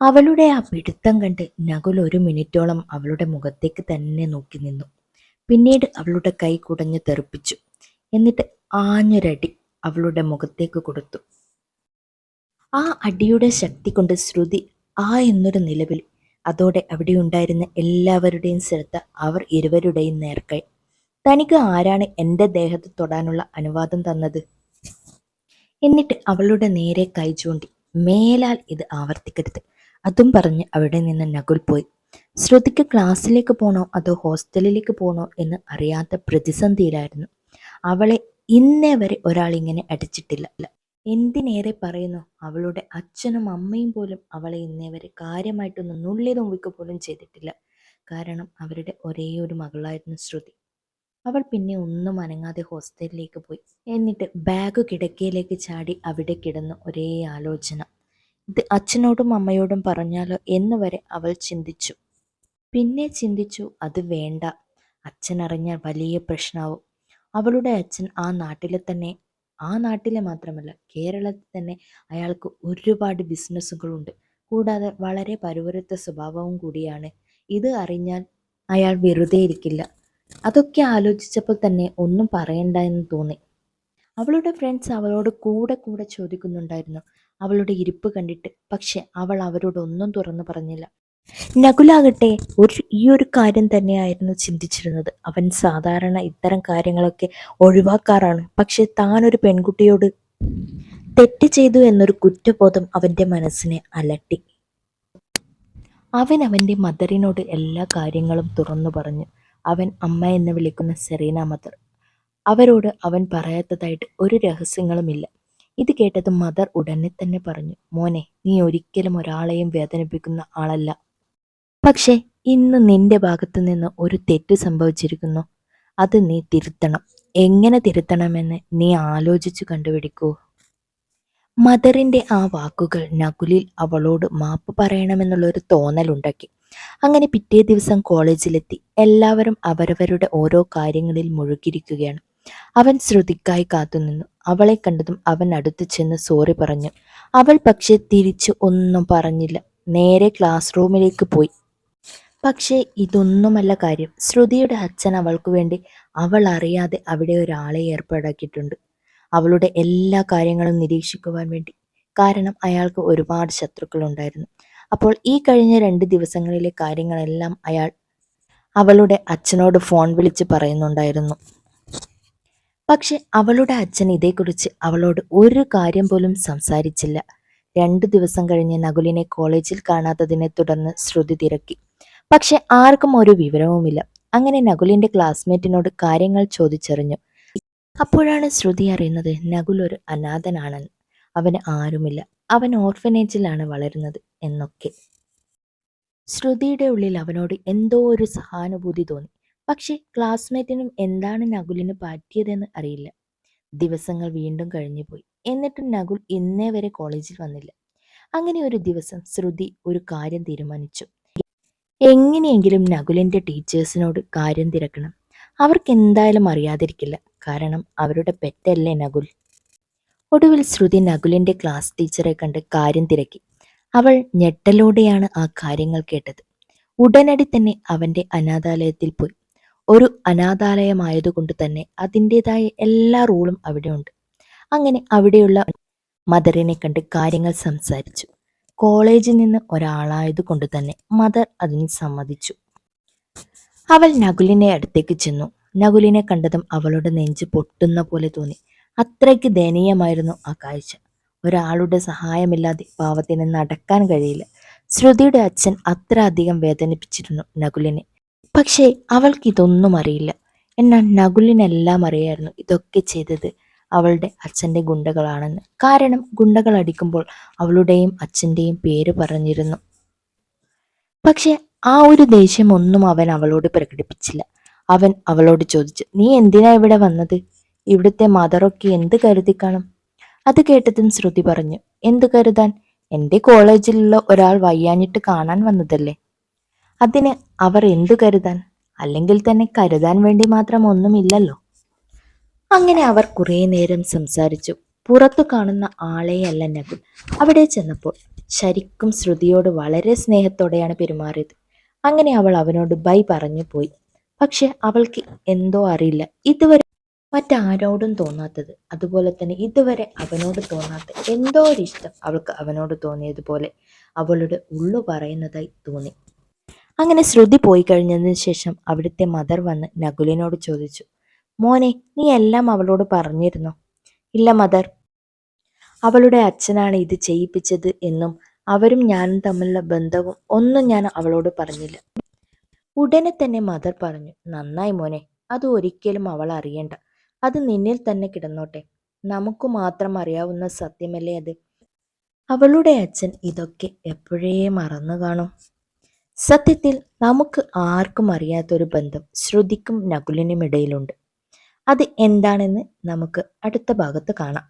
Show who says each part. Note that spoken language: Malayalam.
Speaker 1: അവളുടെ ആ പിടുത്തം കണ്ട് നകുൽ ഒരു മിനിറ്റോളം അവളുടെ മുഖത്തേക്ക് തന്നെ നോക്കി നിന്നു. പിന്നീട് അവളുടെ കൈ കുടഞ്ഞു തെറിപ്പിച്ചു. എന്നിട്ട് ആഞ്ഞൊരടി അവളുടെ മുഖത്തേക്ക് കൊടുത്തു. ആ അടിയുടെ ശക്തി കൊണ്ട് ശ്രുതി ആ എന്നൊരു നിലവിൽ അതോടെ അവിടെ ഉണ്ടായിരുന്ന എല്ലാവരുടെയും ശ്രദ്ധ അവർ ഇരുവരുടെയും നേർക്കായി തനിക്ക് ആരാണ് എന്റെ ദേഹത്ത് തൊടാനുള്ള അനുവാദം തന്നത്? എന്നിട്ട് അവളുടെ നേരെ കൈ ചൂണ്ടി. മേലാൽ ഇത് ആവർത്തിക്കരുത്. അതും പറഞ്ഞ് അവിടെ നിന്ന് നകുൽ പോയി. ശ്രുതിക്ക് ക്ലാസ്സിലേക്ക് പോണോ അതോ ഹോസ്റ്റലിലേക്ക് പോണോ എന്ന് അറിയാത്ത പ്രതിസന്ധിയിലായിരുന്നു. അവളെ ഇന്നേ വരെ ഒരാൾ ഇങ്ങനെ അടിച്ചിട്ടില്ല. എന്തിനേറെ പറയുന്നു? അവളുടെ അച്ഛനും അമ്മയും പോലും അവളെ ഇന്നേ വരെ കാര്യമായിട്ടൊന്ന് നുള്ളി നോവിക്ക് പോലും ചെയ്തിട്ടില്ല. കാരണം അവരുടെ ഒരേ ഒരു മകളായിരുന്നു ശ്രുതി. അവൾ പിന്നെ ഒന്നും അനങ്ങാതെ ഹോസ്റ്റലിലേക്ക് പോയി. എന്നിട്ട് ബാഗ് കിടക്കയിലേക്ക് ചാടി അവിടെ കിടന്ന് ഒരേ ആലോചന. ഇത് അച്ഛനോടും അമ്മയോടും പറഞ്ഞാലോ എന്ന് വരെ അവൾ ചിന്തിച്ചു. പിന്നെ ചിന്തിച്ചു അത് വേണ്ട. അച്ഛൻ അറിഞ്ഞാൽ വലിയ പ്രശ്നമാവും അവളുടെ അച്ഛൻ ആ നാട്ടിലെ തന്നെ ആ നാട്ടിലെ മാത്രമല്ല കേരളത്തിൽ തന്നെ അയാൾക്ക് ഒരുപാട് ബിസിനസ്സുകളുണ്ട്. കൂടാതെ വളരെ പരുവരുത്ത സ്വഭാവവും കൂടിയാണ്. ഇത് അറിഞ്ഞാൽ അയാൾ വെറുതെ ഇരിക്കില്ല. അതൊക്കെ ആലോചിച്ചപ്പോൾ തന്നെ ഒന്നും പറയണ്ട എന്ന് തോന്നി. അവളുടെ ഫ്രണ്ട്സ് അവളോട് കൂടെ കൂടെ ചോദിക്കുന്നുണ്ടായിരുന്നു. അവളുടെ ഇരിപ്പ് കണ്ടിട്ട്. പക്ഷെ അവൾ അവരോടൊന്നും തുറന്നു പറഞ്ഞില്ല. നകുലാകട്ടെ ഒരു ഈ ഒരു കാര്യം തന്നെയായിരുന്നു ചിന്തിച്ചിരുന്നത്. അവൻ സാധാരണ ഇത്തരം കാര്യങ്ങളൊക്കെ ഒഴിവാക്കാറാണ്. പക്ഷെ താനൊരു പെൺകുട്ടിയോട് തെറ്റ് ചെയ്തു എന്നൊരു കുറ്റബോധം അവന്റെ മനസ്സിനെ അലട്ടി. അവൻ അവന്റെ മദറിനോട് എല്ലാ കാര്യങ്ങളും തുറന്നു പറഞ്ഞു. അവൻ അമ്മ എന്ന് വിളിക്കുന്ന സെറീന മദർ. അവരോട് അവൻ പറയാത്തതായിട്ട് ഒരു രഹസ്യങ്ങളുമില്ല. ഇത് കേട്ടത് മദർ ഉടനെ തന്നെ പറഞ്ഞു മോനെ നീ ഒരിക്കലും ഒരാളെയും വേദനിപ്പിക്കുന്ന ആളല്ല. പക്ഷേ ഇന്ന് നിന്റെ ഭാഗത്തു നിന്ന് ഒരു തെറ്റ് സംഭവിച്ചിരിക്കുന്നു. അത് നീ തിരുത്തണം. എങ്ങനെ തിരുത്തണമെന്ന് നീ ആലോചിച്ചു കണ്ടുപിടിക്കൂ. മദറിന്റെ ആ വാക്കുകൾ നകുലിൽ അവളോട് മാപ്പ് പറയണമെന്നുള്ളൊരു തോന്നലുണ്ടാക്കി. അങ്ങനെ പിറ്റേ ദിവസം കോളേജിലെത്തി. എല്ലാവരും അവരവരുടെ ഓരോ കാര്യങ്ങളിൽ മുഴുകിയിരിക്കുകയാണ്. അവൻ ശ്രുതിക്കായി കാത്തുനിന്നു. അവളെ കണ്ടതും അവൻ അടുത്ത് ചെന്ന് സോറി പറഞ്ഞു. അവൾ പക്ഷെ തിരിച്ച് ഒന്നും പറഞ്ഞില്ല. നേരെ ക്ലാസ് റൂമിലേക്ക് പോയി. പക്ഷേ ഇതൊന്നുമല്ല കാര്യം. ശ്രുതിയുടെ അച്ഛൻ അവൾക്ക് വേണ്ടി അവൾ അറിയാതെ അവിടെ ഒരാളെ ഏർപ്പാടാക്കിയിട്ടുണ്ട്. അവളുടെ എല്ലാ കാര്യങ്ങളും നിരീക്ഷിക്കുവാൻ വേണ്ടി. കാരണം അയാൾക്ക് ഒരുപാട് ശത്രുക്കൾ ഉണ്ടായിരുന്നു അപ്പോൾ ഈ കഴിഞ്ഞ രണ്ട് ദിവസങ്ങളിലെ കാര്യങ്ങളെല്ലാം അയാൾ അവളുടെ അച്ഛനോട് ഫോൺ വിളിച്ച് പറയുന്നുണ്ടായിരുന്നു. പക്ഷെ അവളുടെ അച്ഛൻ ഇതേക്കുറിച്ച് അവളോട് ഒരു കാര്യം പോലും സംസാരിച്ചില്ല. രണ്ടു ദിവസം കഴിഞ്ഞ് നകുലിനെ കോളേജിൽ കാണാത്തതിനെ തുടർന്ന് ശ്രുതി തിരക്കി. പക്ഷെ ആർക്കും ഒരു വിവരവുമില്ല. അങ്ങനെ നകുലിന്റെ ക്ലാസ്മേറ്റിനോട് കാര്യങ്ങൾ ചോദിച്ചറിഞ്ഞു. അപ്പോഴാണ് ശ്രുതി അറിയുന്നത് നകുൽ ഒരു അനാഥനാണെന്ന്. അവന് ആരുമില്ല. അവൻ ഓർഫനേജിലാണ് വളരുന്നത് എന്നൊക്കെ. ശ്രുതിയുടെ ഉള്ളിൽ അവനോട് എന്തോ ഒരു സഹാനുഭൂതി തോന്നി. പക്ഷേ ക്ലാസ്മേറ്റിനും എന്താണ് നകുലിന് പറ്റിയതെന്ന് അറിയില്ല. ദിവസങ്ങൾ വീണ്ടും കഴിഞ്ഞുപോയി എന്നിട്ടും നകുൽ ഇന്നേ വരെ കോളേജിൽ വന്നില്ല. അങ്ങനെ ഒരു ദിവസം ശ്രുതി ഒരു കാര്യം തീരുമാനിച്ചു. എങ്ങനെയെങ്കിലും നകുലിന്റെ ടീച്ചേഴ്സിനോട് കാര്യം തിരക്കണം. അവർക്ക് എന്തായാലും അറിയാതിരിക്കില്ല. കാരണം അവരുടെ പെറ്റല്ലേ നകുൽ. ഒടുവിൽ ശ്രുതി നകുലിന്റെ ക്ലാസ് ടീച്ചറെ കണ്ട് കാര്യം തിരക്കി. അവൾ ഞെട്ടലോടെയാണ് ആ കാര്യങ്ങൾ കേട്ടത്. ഉടനടി തന്നെ അവന്റെ അനാഥാലയത്തിൽ പോയി. ഒരു അനാഥാലയമായതുകൊണ്ട് തന്നെ അതിന്റെതായ എല്ലാ റൂളും അവിടെ ഉണ്ട് അങ്ങനെ അവിടെയുള്ള മദറിനെ കണ്ട് കാര്യങ്ങൾ സംസാരിച്ചു. കോളേജിൽ നിന്ന് ഒരാളായത് കൊണ്ട് തന്നെ മദർ അതിന് സമ്മതിച്ചു. അവൾ നകുലിനെ അടുത്തേക്ക് ചെന്നു. നകുലിനെ കണ്ടതും അവളുടെ നെഞ്ച് പൊട്ടുന്ന പോലെ തോന്നി. അത്രയ്ക്ക് ദയനീയമായിരുന്നു ആ കാഴ്ച. ഒരാളുടെ സഹായമില്ലാതെ പാവത്തിന് നടക്കാൻ കഴിയില്ല. ശ്രുതിയുടെ അച്ഛൻ അത്ര അധികം വേദനിപ്പിച്ചിരുന്നു നകുലിനെ. പക്ഷേ അവൾക്ക് ഇതൊന്നും അറിയില്ല. എന്നാൽ നകുലിനെല്ലാം അറിയായിരുന്നു ഇതൊക്കെ ചെയ്തത് അവളുടെ അച്ഛന്റെ ഗുണ്ടകളാണെന്ന്. കാരണം ഗുണ്ടകൾ അടിക്കുമ്പോൾ അവളുടെയും അച്ഛന്റെയും പേര് പറഞ്ഞിരുന്നു. പക്ഷെ ആ ഒരു ദേഷ്യം ഒന്നും അവൻ അവളോട് പ്രകടിപ്പിച്ചില്ല. അവൻ അവളോട് ചോദിച്ചു നീ എന്തിനാ ഇവിടെ വന്നത്? ഇവിടുത്തെ മദറൊക്കെ എന്ത് കരുതി കാണും അത് കേട്ടതും ശ്രുതി പറഞ്ഞു എന്ത് കരുതാൻ? എന്റെ കോളേജിലുള്ള ഒരാൾ വയ്യാഞ്ഞിട്ട് കാണാൻ വന്നതല്ലേ? അതിന് അവർ എന്തു കരുതാൻ? അല്ലെങ്കിൽ തന്നെ കരുതാൻ വേണ്ടി മാത്രം ഒന്നുമില്ലല്ലോ. അങ്ങനെ അവർ കുറേ നേരം സംസാരിച്ചു. പുറത്തു കാണുന്ന ആളെയല്ല നകുൽ. അവിടെ ചെന്നപ്പോൾ ശരിക്കും ശ്രുതിയോട് വളരെ സ്നേഹത്തോടെയാണ് പെരുമാറിയത്. അങ്ങനെ അവൾ അവനോട് ബൈ പറഞ്ഞു പോയി. പക്ഷെ അവൾക്ക് എന്തോ അറിയില്ല. ഇതുവരെ മറ്റാരോടും തോന്നാത്തത്. അതുപോലെ തന്നെ ഇതുവരെ അവനോട് തോന്നാത്ത എന്തോ ഒരു ഇഷ്ടം അവൾക്ക് അവനോട് തോന്നിയതുപോലെ അവളുടെ ഉള്ളു പറയുന്നതായി തോന്നി. അങ്ങനെ ശ്രുതി പോയി കഴിഞ്ഞതിന് ശേഷം അവിടുത്തെ മദർ വന്ന് നകുലിനോട് ചോദിച്ചു മോനെ നീ എല്ലാം അവളോട് പറഞ്ഞിരുന്നോ? ഇല്ല മദർ അവളുടെ അച്ഛനാണ് ഇത് ചെയ്യിപ്പിച്ചത് എന്നും അവരും ഞാനും തമ്മിലുള്ള ബന്ധവും ഒന്നും ഞാൻ അവളോട് പറഞ്ഞില്ല. ഉടനെ തന്നെ മദർ പറഞ്ഞു നന്നായി മോനെ അത് ഒരിക്കലും അവൾ അറിയണ്ട. അത് നിന്നിൽ തന്നെ കിടന്നോട്ടെ. നമുക്ക് മാത്രം അറിയാവുന്ന സത്യമല്ലേ അത്? അവളുടെ അച്ഛൻ ഇതൊക്കെ എപ്പോഴേ മറന്നു കാണും. സത്യത്തിൽ നമുക്ക് ആർക്കും അറിയാത്തൊരു ബന്ധം ശ്രുതിക്കും നകുലിനും ഇടയിലുണ്ട് അത് എന്താണെന്ന് നമുക്ക് അടുത്ത ഭാഗത്ത് കാണാം.